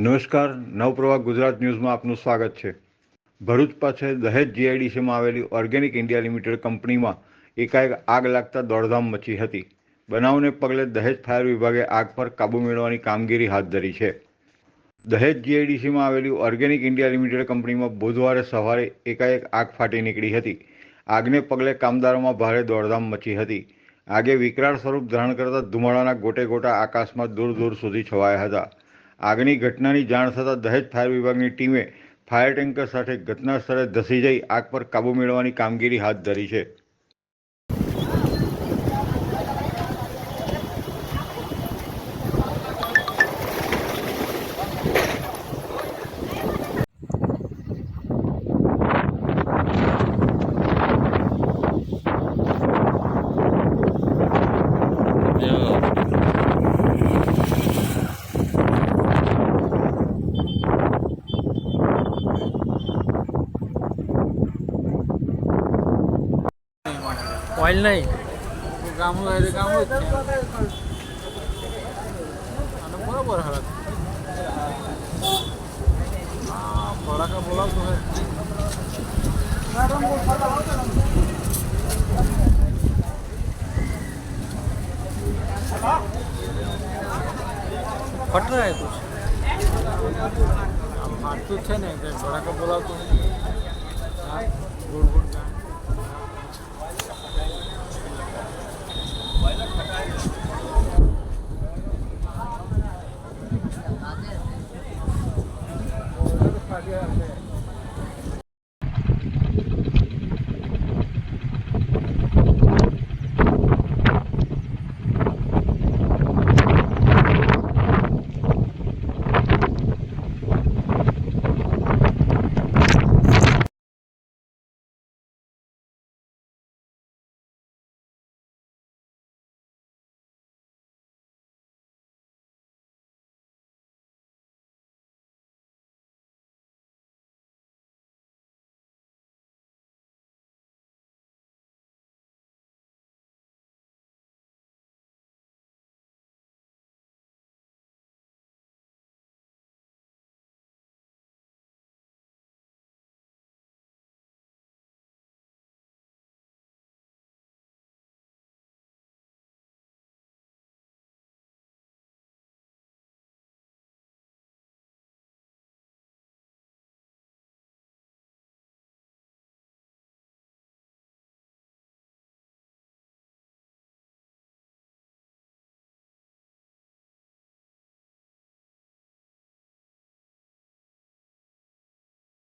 નમસ્કાર, નવપ્રવાહ ગુજરાત ન્યૂઝમાં આપનું સ્વાગત છે. ભરૂચ પાસે દહેજ જીઆઈડીસીમાં આવેલી ઓર્ગેનિક ઇન્ડિયા લિમિટેડ કંપનીમાં એકાએક આગ લાગતા દોડધામ મચી હતી. બનાવને પગલે દહેજ ફાયર વિભાગે આગ પર કાબૂ મેળવવાની કામગીરી હાથ ધરી છે. દહેજ જીઆઈડીસીમાં આવેલી ઓર્ગેનિક ઇન્ડિયા લિમિટેડ કંપનીમાં બુધવારે સવારે એકાએક આગ ફાટી નીકળી હતી. આગને પગલે કામદારોમાં ભારે દોડધામ મચી હતી. આગે વિકરાળ સ્વરૂપ ધારણ કરતા ધુમાડાના ગોટે ગોટા આકાશમાં દૂર દૂર સુધી છવાયા હતા. આગની ઘટનાની જાણ થતાં દહેજ ફાયર વિભાગની ટીમે ફાયર ટેન્કર સાથે ઘટના સ્થળે ધસી જઈ આગ પર કાબૂ મેળવવાની કામગીરી હાથ ધરી છે. ઓઇલ નહીં. ગામડું ગામડું બરોબર હરક ફળાકા બોલાવતો હે ફટ રહે કુછ આમ ફાટતું છે ને કે ફળાકા બોલાવતો હે அதிகாரத்தை